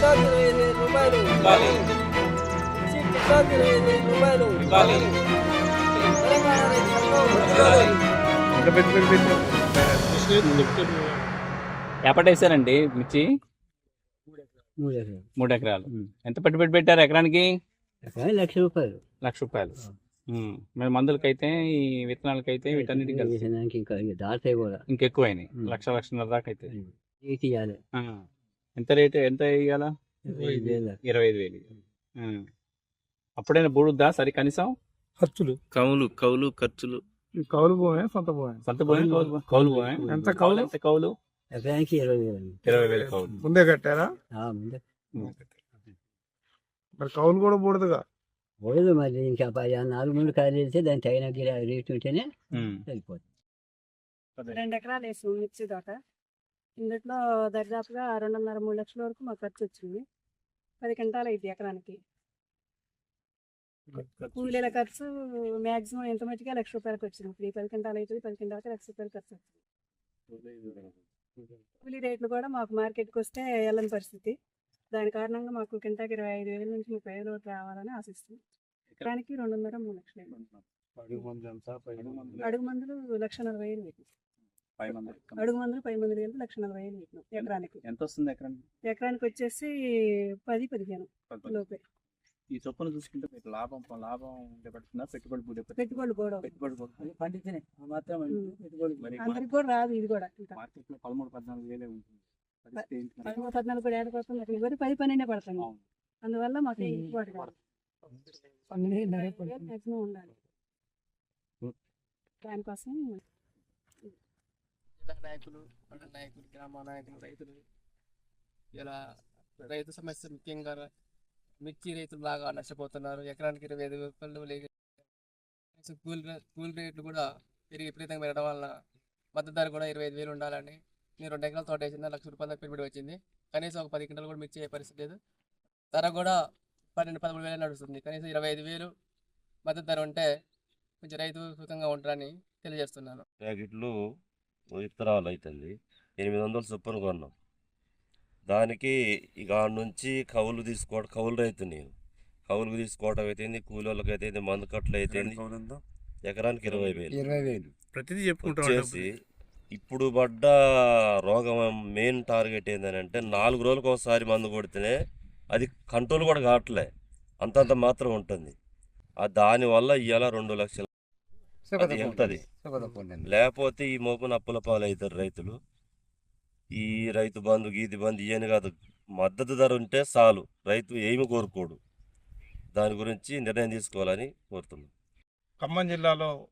ఇరవై ఐదు వేల రూపాయలు ఇవ్వాలి. మిర్చి కిలోకి ఇరవై ఐదు వేల రూపాయలు ఇవ్వాలి. తెలంగాణ రైతు సంఘం ఇంకా పెట్టి పెట్టి పెట్టి ఎప్పటి వేసారండి మిర్చి మూడు ఎకరాలు ఎంత పెట్టుబడి పెట్టారు ఎకరానికి లక్ష రూపాయలు లక్ష రూపాయలు. మరి మందులకైతే ఈ విత్తనాలకైతే వీటన్నిటికీ ఇంకా ఉమ్. లక్ష లక్షన్నర దాకా అయితే. ఎంత రేటు ఎంత ఇవ్వాల ఇరవై ఐదు వేలు. ఇరవై ఐదు వేలు. ఉమ్. అప్పుడైనా బూడుద్దా సరే కనీసం? ఖర్చులు. కౌలు కౌలు ఖర్చులు. కౌలు భూమే సొంత భూమే సొంత పోయా కౌలు పోయా? కౌలు పోయా? ఎంత కౌలు? ఎంత కౌలు? ఎకరానికి ఇరవై వేలు ఇరవై వేలు కౌలు. ముందే కట్టారా? ఆ, ముందే. మరి కౌలు కూడా బూడదుగా? పోలేదు మరి ఇంకా నాలుగు మూడు కాయలు వెళ్తే దాని తగిన గిరా- రేటు ఉంటేనే. వెళ్ళిపోతుంది. రెండు ఎకరాలు వేసాం మిర్చి తోట. ఇందులో దరిదాపుగా రెండున్నర మూడు లక్షల వరకు మాకు ఖర్చు వచ్చింది. పది క్వింటాలు అయింది ఎకరానికి. కూలీల ఖర్చు మాక్సిమం ఎంత మట్టుగా లక్ష రూపాయలకు వచ్చింది. ఇప్పుడు ఈ పది క్వింటాలు అవుతుంది పది క్వింటాలకి లక్ష రూపాయలు ఖర్చు వచ్చింది కూలీ రేట్లు కూడా మాకు మార్కెట్కి వస్తే వెళ్ళని పరిస్థితి. దాని కారణంగా మాకు కింటాకి ఇరవై ఐదు వేల నుంచి ముప్పై వేల వరకు రావాలని ఆశిస్తుంది ఎకరానికి రెండున్నర మూడు లక్షలు అడుగు మందులు లక్ష నలభై వేలు. అడుగు మందులు పై మందులు కలిపి లక్ష నలభై వేలు పెట్టినాం ఎకరానికి. ఎంత వస్తుంది ఎకరానికి? ఎకరానికి వచ్చేసి పది పదిహేను లోపే. ఈ చొప్పున చూసుకుంటే మీకు లాభం లాభం పడుతుందా? పెట్టుబడి కూడా పెట్టుబడులు కూడా పెట్టుబడి పండించినాయి మాత్రం. మరి అందరికి కూడా రాదు ఇది కూడా ఇంకా. మార్కెట్లో పదమూడు పద్నాలుగు వేలే ఉంటుంది? పదమూడు పద్నాలుగు కూడా ఏడ పడుతుంది. అక్కడ ఇవన్నీ పది పన్నెండే పడుతుంది. అందువల్ల మాకు కాదు. మాక్సిమం ఉండాలి. దానికోసం నాయకులు మండల నాయకులు గ్రామ నాయకులు రైతులు. ఇలా రైతు సమస్య ముఖ్యంగా మిర్చి రైతులు బాగా నష్టపోతున్నారు. ఎకరానికి ఇరవై ఐదు రూపాయలు లేక కూలి కూల్ కూలి రేట్లు కూడా పెరిగి విపరీతంగా పెరగడం వలన మద్దతు ధర కూడా ఇరవై ఐదు వేలు ఉండాలని నేను రెండు ఎకరాల తోట వేసింది? లక్ష రూపాయల దాకా పెట్టుబడి వచ్చింది. కనీసం ఒక పది క్వింటాలు కూడా మిర్చి అయ్యే పరిస్థితి లేదు. ధర కూడా పన్నెండు పదమూడు వేలు నడుస్తుంది. కనీసం ఇరవై ఐదు వేలు మద్దతు ధర ఉంటే కొంచెం రైతు సుఖంగా ఉంటారని తెలియజేస్తున్నాను. ప్యాకెట్లు విత్తనాలు అవుతుంది ఎనిమిది వందలు చొప్పున కొన్నాం. దానికి ఇక ఆడ నుంచి కవులు తీసుకోవడం కవులు రైతు నేను. కవులకు తీసుకోవడం అయితేంది కూలీలకు అయితే మందు కట్టలు అయితేంది ఎకరానికి ఇరవై వేలు. ఇరవై వేలు. ప్రతిదీ వచ్చేసి ఇప్పుడు పడ్డ రోగం మెయిన్ టార్గెట్ ఏంటంటే నాలుగు రోజులకు ఒకసారి మందు కొడితేనే అది కంట్రోల్ కూడా కావట్లే. అంతంత మాత్రం ఉంటుంది. ఆ దానివల్ల ఇవాళ రెండు లక్షలు వెళ్తుంది లేకపోతే ఈ మోపున అప్పుల పాలు అవుతారు రైతులు. ఈ రైతు బంధు గీతి బంధు ఇవని కాదు. మద్దతు ధర ఉంటే చాలు. రైతు ఏమి కోరుకోడు. దాని గురించి నిర్ణయం తీసుకోవాలని కోరుతున్నాం. ఖమ్మం జిల్లాలో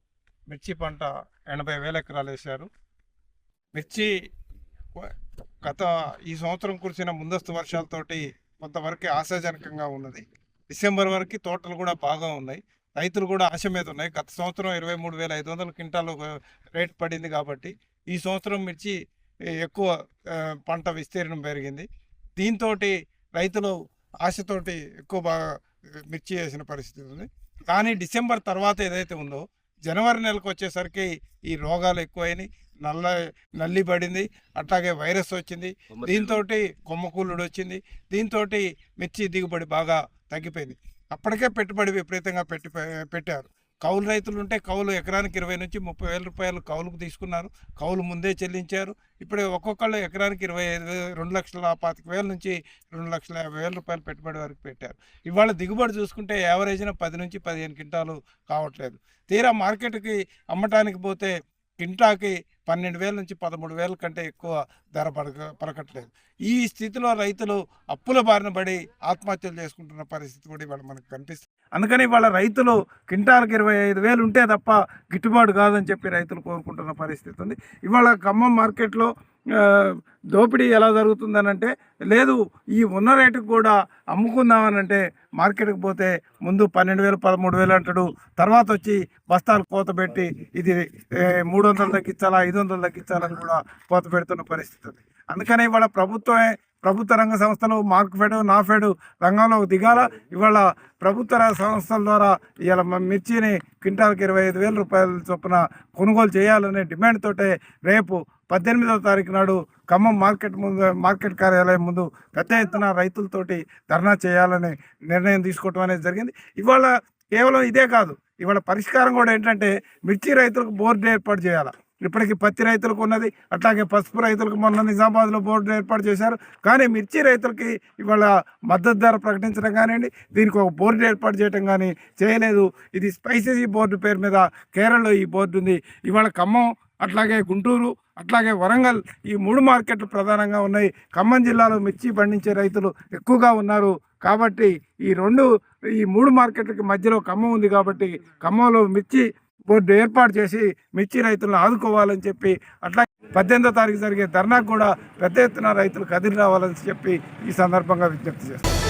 మిర్చి పంట ఎనభై వేల ఎకరాలు వేశారు. మిర్చి గత ఈ సంవత్సరం కురిసిన ముందస్తు వర్షాలతోటి కొంతవరకు ఆశాజనకంగా ఉన్నది. డిసెంబర్ వరకు తోటలు కూడా బాగా ఉన్నాయి. రైతులు కూడా ఆశ మీద ఉన్నాయి. గత సంవత్సరం ఇరవై మూడు వేల ఐదు వందల క్వింటాలు రేట్ పడింది కాబట్టి ఈ సంవత్సరం మిర్చి ఎక్కువ పంట విస్తీర్ణం పెరిగింది. దీంతో రైతులు ఆశతోటి ఎక్కువ బాగా మిర్చి వేసిన పరిస్థితి ఉంది. కానీ డిసెంబర్ తర్వాత ఏదైతే ఉందో జనవరి నెలకు వచ్చేసరికి ఈ రోగాలు ఎక్కువైనాయి. నల్ల నల్లి పడింది. అట్లాగే వైరస్ వచ్చింది. దీంతో కొమ్మకూలుడు వచ్చింది. దీంతో మిర్చి దిగుబడి బాగా తగ్గిపోయింది. అప్పటికే పెట్టుబడి విపరీతంగా పెట్టి పెట్టారు. కౌలు రైతులు ఉంటే కౌలు ఎకరానికి ఇరవై నుంచి ముప్పై వేల రూపాయలు కౌలుకు తీసుకున్నారు. కౌలు ముందే చెల్లించారు. ఇప్పుడు ఒక్కొక్కళ్ళు ఎకరానికి ఇరవై ఐదు రెండు లక్షల పాతిక వేల నుంచి రెండు లక్షల యాభై వేల రూపాయలు పెట్టుబడి వరకు పెట్టారు. ఇవాళ దిగుబడి చూసుకుంటే యావరేజ్న పది నుంచి పదిహేను క్వింటాలు కావట్లేదు. తీరా మార్కెట్కి అమ్మటానికి పోతే కింటాకి పన్నెండు వేల నుంచి పదమూడు వేల కంటే ఎక్కువ ధర పడక పలకట్లేదు. ఈ స్థితిలో రైతులు అప్పుల బారిన పడి ఆత్మహత్యలు చేసుకుంటున్న పరిస్థితి కూడా ఇవాళ మనకు కనిపిస్తుంది. అందుకని ఇవాళ రైతులు క్వింటాల్కి ఇరవై ఐదు వేలు ఉంటే తప్ప గిట్టుబాటు కాదని చెప్పి రైతులు కోరుకుంటున్న పరిస్థితి ఉంది. ఇవాళ ఖమ్మం మార్కెట్లో దోపిడీ ఎలా జరుగుతుందనంటే లేదు ఈ ఉన్న రేటుకు కూడా అమ్ముకుందామనంటే మార్కెట్కి పోతే ముందు పన్నెండు వేలు పదమూడు వేలు అంటాడు. తర్వాత వచ్చి బస్తాలు కోత పెట్టి ఇది మూడు వందలు తగ్గించాలా ఐదు వందలు తగ్గించాలని కూడా కోత పెడుతున్న పరిస్థితి ఉంది. అందుకని ఇవాళ ప్రభుత్వమే ప్రభుత్వ రంగ సంస్థలు మార్క్ఫెడ్ నాఫెడ్ రంగంలో దిగాల. ఇవాళ ప్రభుత్వ రంగ సంస్థల ద్వారా ఇవాళ మిర్చిని క్వింటాల్కి ఇరవై ఐదు వేల రూపాయల చొప్పున కొనుగోలు చేయాలనే డిమాండ్ తోటే రేపు పద్దెనిమిదవ తారీఖు నాడు ఖమ్మం మార్కెట్ ముందు మార్కెట్ కార్యాలయం ముందు పెద్ద ఎత్తున రైతులతోటి ధర్నా చేయాలని నిర్ణయం తీసుకోవటం అనేది జరిగింది. ఇవాళ కేవలం ఇదే కాదు ఇవాళ పరిష్కారం కూడా ఏంటంటే మిర్చి రైతులకు బోర్డు ఏర్పాటు చేయాలి? ఇప్పటికి పత్తి రైతులకు ఉన్నది. అట్లాగే పసుపు రైతులకు మొన్న నిజామాబాద్లో బోర్డు ఏర్పాటు చేశారు. కానీ మిర్చి రైతులకి ఇవాళ మద్దతు ధర ప్రకటించడం కానివ్వండి దీనికి ఒక బోర్డు ఏర్పాటు చేయడం కానీ చేయలేదు. ఇది స్పైసెస్ బోర్డు పేరు మీద కేరళలో ఈ బోర్డు ఉంది. ఇవాళ ఖమ్మం అట్లాగే గుంటూరు అట్లాగే వరంగల్ ఈ మూడు మార్కెట్లు ప్రధానంగా ఉన్నాయి. ఖమ్మం జిల్లాలో మిర్చి పండించే రైతులు ఎక్కువగా ఉన్నారు. కాబట్టి ఈ రెండు ఈ మూడు మార్కెట్లకి మధ్యలో ఖమ్మం ఉంది కాబట్టి ఖమ్మంలో మిర్చి బోర్డు ఏర్పాటు చేసి మిర్చి రైతులను ఆదుకోవాలని చెప్పి అట్లా పద్దెనిమిదో తారీఖు జరిగే ధర్నాకు కూడా పెద్ద ఎత్తున రైతులు కదిలి రావాలని చెప్పి ఈ సందర్భంగా విజ్ఞప్తి చేస్తారు